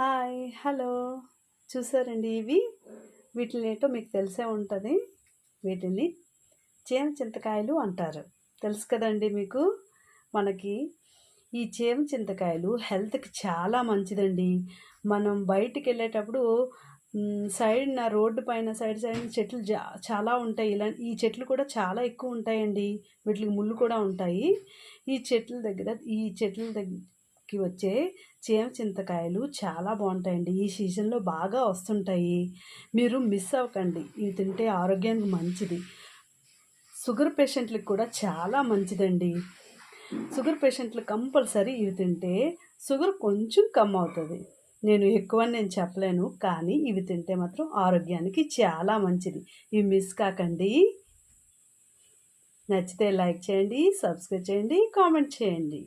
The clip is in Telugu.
Hi hello. చూసారండి ఇవి? వీటిని ఏంటో మీకు తెలిసే ఉంటుంది. వీటిని చేమ చింతకాయలు అంటారు. తెలుసు కదండి మీకు? మనకి ఈ చేమ చింతకాయలు హెల్త్కి చాలా మంచిదండి. మనం బయటికి వెళ్ళేటప్పుడు సైడ్ నా రోడ్డు పైన సైడ్ సైడ్ చెట్లు చాలా ఉంటాయి. ఇలా ఈ చెట్లు కూడా చాలా ఎక్కువ ఉంటాయండి. వీటికి ముళ్ళు కూడా ఉంటాయి. ఈ చెట్ల దగ్గర ఈ చెట్ల కి వచ్చే చేమ చింతకాయలు చాలా బాగుంటాయండి. ఈ సీజన్లో బాగా వస్తుంటాయి. మీరు మిస్ అవ్వకండి. ఇవి తింటే ఆరోగ్యానికి మంచిది. షుగర్ పేషెంట్లకు కూడా చాలా మంచిదండి. షుగర్ పేషెంట్లు కంపల్సరీ ఇవి తింటే షుగర్ కొంచెం కమ్ అవుతుంది. నేను ఎక్కువ నేను చెప్పలేను. కానీ ఇవి తింటే మాత్రం ఆరోగ్యానికి చాలా మంచిది. ఇవి మిస్ కాకండి. నచ్చితే లైక్ చేయండి సబ్స్క్రైబ్ చేయండి కామెంట్ చేయండి.